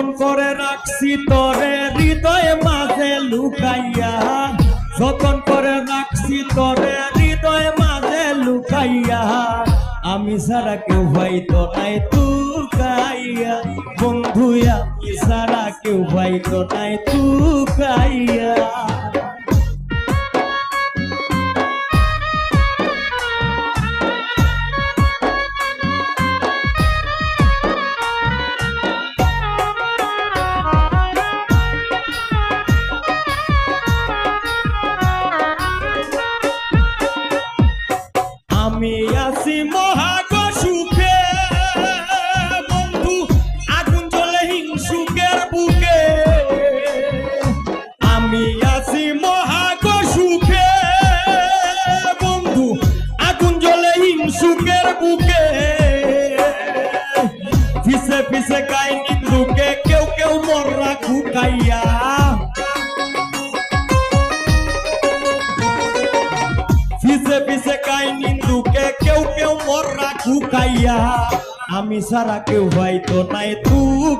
যতন করে রাখছি তরে, হৃদয়ে মাঝে লুকাইয়া। যতন করে রাখছি তরে, হৃদয়ে মাঝে লুকাইয়া। আমি সারা কেউ ভাইতো নাই তু কাইয়া বন্ধু, আমি সারা কেউ ভাইতো নাই তু কাইয়া আমি আছি মহাগ পিছে পিছে কাই নিন্দুকে, কেউ কেউ মররা খুকাইয়া আমি সারা কেউ ভাইতো নাই তু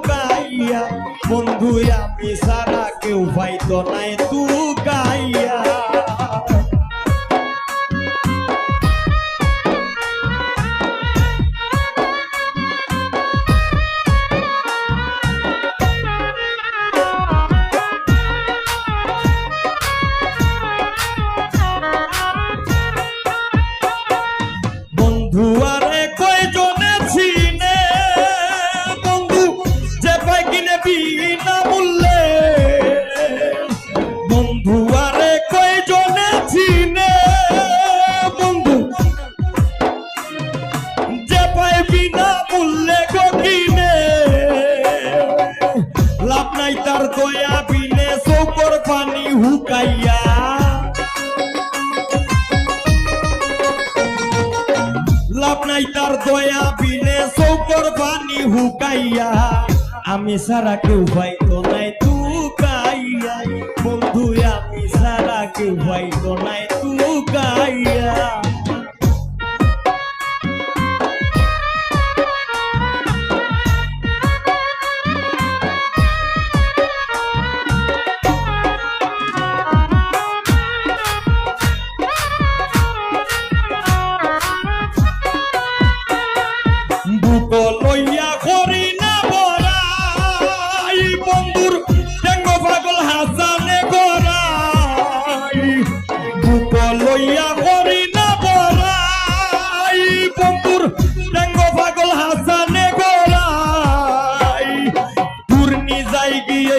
কাইয়া বন্ধু, আমি সারা কেউ ভাইতো নাই তু কাইয়া নাই তার দয়া বিনে চৌকর পানি হুকাইয়া লাভ নাই তার দয়া বিনে চৌকর পানি হুকাইয়া আমি সারা কেউ ভাইতো নাই তু কাইয়াই বন্ধু, আমি সারা কেউ ভাইতো নাই।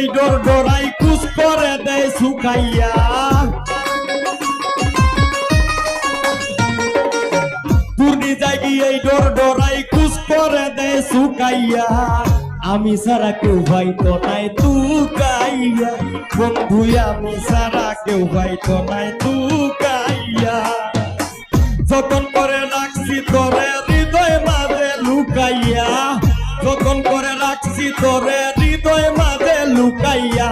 গিয়ে ডর ডরাই কুস করে দেয় শুকাইয়া। পূর্ণি জাগি এই ডর ডরাই কুস করে দেয় শুকাইয়া। আমি সারা কেউ ভাইতো নাই তু কাইয়া বন্ধু, আমি সারা কেউ ভাইতো নাই তু কাইয়া যতন করে রাখছি তোরে হৃদয় মাঝে লুকাইয়া। যতন করে রাখছি তোরে হৃদয় মাঝে লুকাইয়া,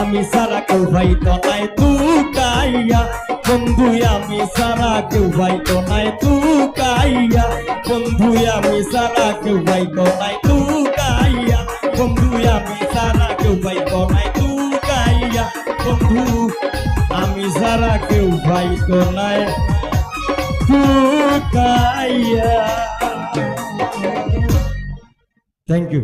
আমি সারা কেউ ভাইতো নাই তু কাইয়া বন্ধু, আমি সারা কেউ ভাইতো নাই তু কাইয়া বন্ধু, আমি সারা কেউ ভাইতো নাই তু কাইয়া বন্ধু, আমি সারা কেউ ভাইতো নাই তু কাইয়া বন্ধু, আমি সারা কেউ ভাইতো নাই তু কাইয়া থ্যাংক ইউ